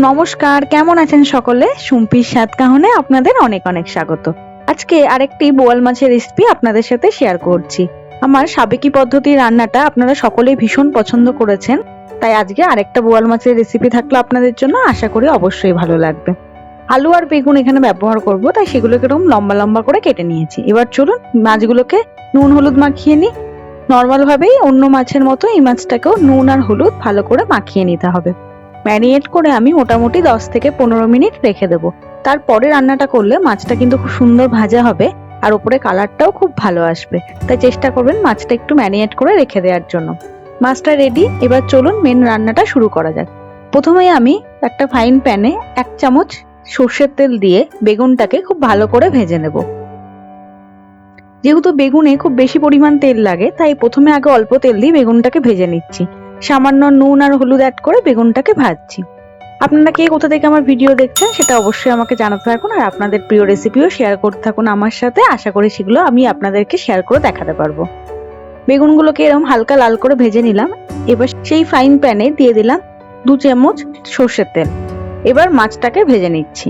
নমস্কার, কেমন আছেন সকলে? সুম্পির স্বাদ কাহনে আপনাদের অনেক অনেক স্বাগত। আজকে আরেকটি বোয়াল মাছের রেসিপি আপনাদের সাথে শেয়ার করছি। আমার সাবেকি পদ্ধতির রান্নাটা আপনারা সকলেই ভীষণ পছন্দ করেছেন, তাই আজকে আরেকটা বোয়াল মাছের রেসিপি থাকল আপনাদের জন্য, আশা করি অবশ্যই ভালো লাগবে। আলু আর বেগুন এখানে ব্যবহার করব, তাই সেগুলোকে এরকম লম্বা লম্বা করে কেটে নিয়েছি। এবার চলুন, মাছগুলোকে নুন হলুদ মাখিয়ে নিই। নর্মাল ভাবেই অন্য মাছের মতো এই মাছটাকেও নুন আর হলুদ ভালো করে মাখিয়ে নিতে হবে। ম্যারিনেট করে আমি মোটামুটি দশ থেকে পনেরো মিনিট রেখে দেবো। তারপরে রান্নাটা করলে মাছটা কিন্তু খুব সুন্দর ভাজা হবে আর ওপরে কালারটাও খুব ভালো আসবে। তাই চেষ্টা করবেন মাছটা একটু ম্যারিনেট করে রেখে দেওয়ার জন্য। মাছটা রেডি এবার চলুন মেন রান্নাটা শুরু করা যাক। প্রথমেই আমি একটা ফাইন প্যানে এক চামচ সর্ষের তেল দিয়ে বেগুনটাকে খুব ভালো করে ভেজে নেব। যেহেতু বেগুনে খুব বেশি পরিমাণ তেল লাগে, তাই প্রথমে আগে অল্প তেল দিয়ে বেগুনটাকে ভেজে নিচ্ছি। সামান্য নুন আর হলুদ অ্যাড করে বেগুনটাকে ভাজছি। আপনারা কে কোথা থেকে আমার ভিডিও দেখছেন সেটা অবশ্যই আমাকে জানাতে থাকুন আর আপনাদের প্রিয় রেসিপিও শেয়ার করতে থাকুন আমার সাথে। আশা করি সেগুলো আমি আপনাদেরকে শেয়ার করে দেখাতে পারব। বেগুনগুলোকে এরকম হালকা লাল করে ভেজে নিলাম। এবার সেই ফাইন প্যানে দিয়ে দিলাম দু চামচ সর্ষের তেল। এবার মাছটাকে ভেজে নিচ্ছি।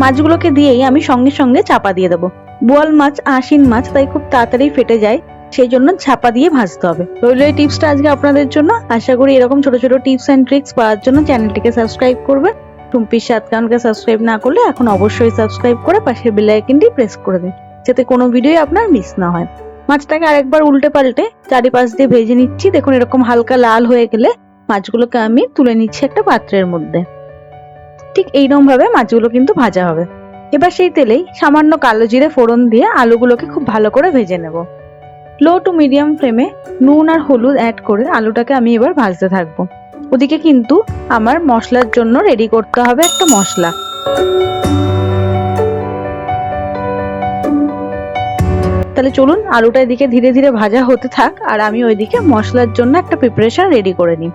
মাছগুলোকে দিয়েই আমি সঙ্গে সঙ্গে চাপা দিয়ে দেবো। বোয়াল মাছ আশিন মাছ, তাই খুব তাড়াতাড়ি ফেটে যায়। সেই জন্য ছাপা দিয়ে ভাজতে হবে। রইল এই টিপসটা আজকে আপনাদের জন্য। আশা করি এরকম ছোট ছোট টিপস অ্যান্ড ট্রিক্স পাওয়ার জন্য চ্যানেলটিকে সাবস্ক্রাইব করবে। টুম্পির সাতকানকে সাবস্ক্রাইব না করলে এখন অবশ্যই সাবস্ক্রাইব করে পাশের বেল আইকনটি প্রেস করে দিন, যাতে কোনো ভিডিও আপনার মিস না হয়। মাছটাকে আরেকবার উল্টে পাল্টে চারিপাশ দিয়ে ভেজে নিচ্ছি। দেখুন, এরকম হালকা লাল হয়ে গেলে মাছগুলোকে আমি তুলে নিচ্ছি একটা পাত্রের মধ্যে। ঠিক এইরকম ভাবে মাছগুলো কিন্তু ভাজা হবে। এবার সেই তেলেই সামান্য কালো জিরে ফোড়ন দিয়ে আলুগুলোকে খুব ভালো করে ভেজে নেব। লো টু মিডিয়াম ফ্লেমে নুন আর হলুদ অ্যাড করে আলুটাকে আমি এবার ভাজতে থাকব। ওদিকে কিন্তু আমার মশলার জন্য রেডি করতে হবে একটা মশলা। তাহলে চলুন আলুটা এদিকে ধীরে ধীরে ভাজা হতে থাক আর আমি ওইদিকে মশলার জন্য একটা প্রিপারেশন রেডি করে নিই।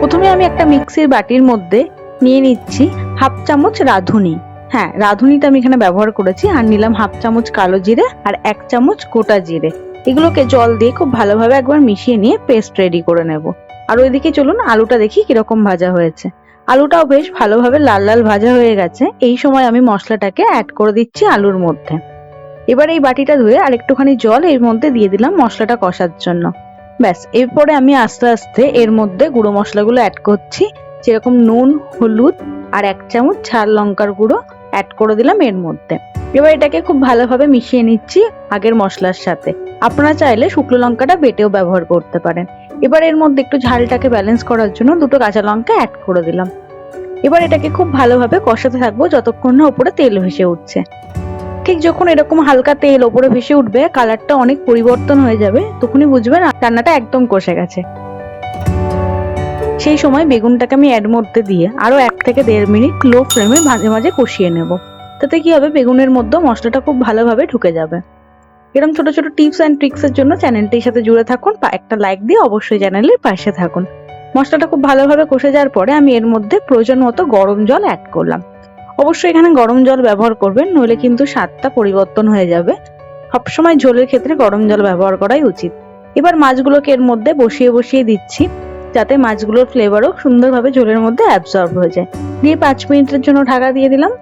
প্রথমে আমি একটা মিক্সির বাটির মধ্যে নিয়ে নিচ্ছি হাফ চামচ রাঁধুনি। হ্যাঁ রাঁধুনিটা আমি এখানে ব্যবহার করেছি। আর নিলাম হাফ চামচ কালো জিরে আর এক চামচ গোটা জিরে। এগুলোকে জল দিয়ে খুব ভালোভাবে একবার মিশিয়ে নিয়ে পেস্ট রেডি করে নেব। আর ওইদিকে চলুন আলুটা দেখি কীরকম ভাজা হয়েছে। আলুটাও বেশ ভালোভাবে লাল লাল ভাজা হয়ে গেছে। এই সময় আমি মশলাটাকে অ্যাড করে দিচ্ছি আলুর মধ্যে। এবার এই বাটিটা ধুয়ে আর একটুখানি জল এর মধ্যে দিয়ে দিলাম মশলাটা কষার জন্য। ব্যাস, এরপরে আমি আস্তে আস্তে এর মধ্যে গুঁড়ো মশলাগুলো অ্যাড করছি। যেরকম নুন, হলুদ আর এক চামচ ঝাল লঙ্কার গুঁড়ো। অ্যাড করে দিলাম এর মধ্যে। এবার এটাকে খুব ভালোভাবে মিশিয়ে নিচ্ছি আগের মশলার সাথে। আপনারা চাইলে শুকনো লঙ্কাটা বেটেও ব্যবহার করতে পারেন। এবার এর মধ্যে একটু ঝালটাকে ব্যালেন্স করার জন্য দুটো কাঁচা লঙ্কা অ্যাড করে দিলাম। এবার এটাকে খুব ভালোভাবে কষাতে থাকব যতক্ষণ না ওপরে তেল ভেসে উঠছে। ঠিক যখন এরকম হালকা তেল ওপরে ভেসে উঠবে কালারটা অনেক পরিবর্তন হয়ে যাবে, তখনই বুঝবেন রান্নাটা একদম কষে গেছে। সেই সময় বেগুনটাকে আমি এর মধ্যে দিয়ে আরও এক থেকে দেড় মিনিট লো ফ্লেমে মাঝে মাঝে কষিয়ে নেব। তাতে কি হবে? বেগুনের মধ্যে মশলাটা খুব ভালোভাবে ঢুকে যাবে। এরকম ছোট ছোট টিপস অ্যান্ড ট্রিক্সের জন্য চ্যানেলটির সাথে জুড়ে থাকুন বা একটা লাইক দিয়ে অবশ্যই চ্যানেলের পাশে থাকুন। মশলাটা খুব ভালোভাবে কষে যাওয়ার পরে আমি এর মধ্যে প্রয়োজন মতো গরম জল অ্যাড করলাম। অবশ্যই এখানে গরম জল ব্যবহার করবেন, নইলে কিন্তু স্বাদটা পরিবর্তন হয়ে যাবে। সবসময় ঝোলের ক্ষেত্রে গরম জল ব্যবহার করাই উচিত। এবার মাছগুলোকে এর মধ্যে বসিয়ে বসিয়ে দিচ্ছি। যাতে মাছগুলোর ফ্লেভারও সুন্দরভাবে ঝোলের মধ্যে অ্যাবজর্ব হয়ে যায়। দিয়ে পাঁচ মিনিটের জন্য ঢাকা দিয়ে দিলাম।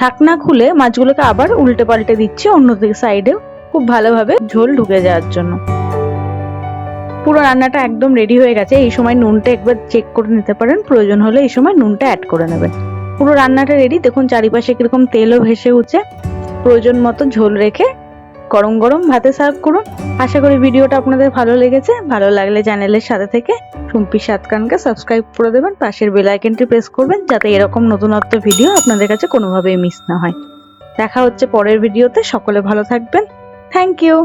ঢাকনা খুলে মাছগুলোকে আবার উল্টে পাল্টে দিচ্ছি অন্যদিকে সাইডেও খুব ভালোভাবে ঝোল ঢুকে যাওয়ার জন্য। পুরো রান্নাটা একদম রেডি হয়ে গেছে। এই সময় নুনটা একবার চেক করে নিতে পারেন। প্রয়োজন হলে এই সময় নুনটা অ্যাড করে নেবেন। পুরো রান্নাটা রেডি দেখুন চারিপাশে কীরকম তেলও ভেসে উঠছে। প্রয়োজন মতো ঝোল রেখে গরম গরম ভাতে সার্ভ করুন। আশা করি ভিডিওটা আপনাদের ভালো লেগেছে। ভালো লাগলে চ্যানেলের সাথে থেকে টুম্পি সাতকানকে সাবস্ক্রাইব করে দেবেন। পাশের বেল আইকনটি প্রেস করবেন যাতে এরকম নতুনত্ব ভিডিও আপনাদের কাছে কোনোভাবেই মিস না হয়। দেখা হচ্ছে পরের ভিডিওতে। সকলে ভালো থাকবেন। Thank you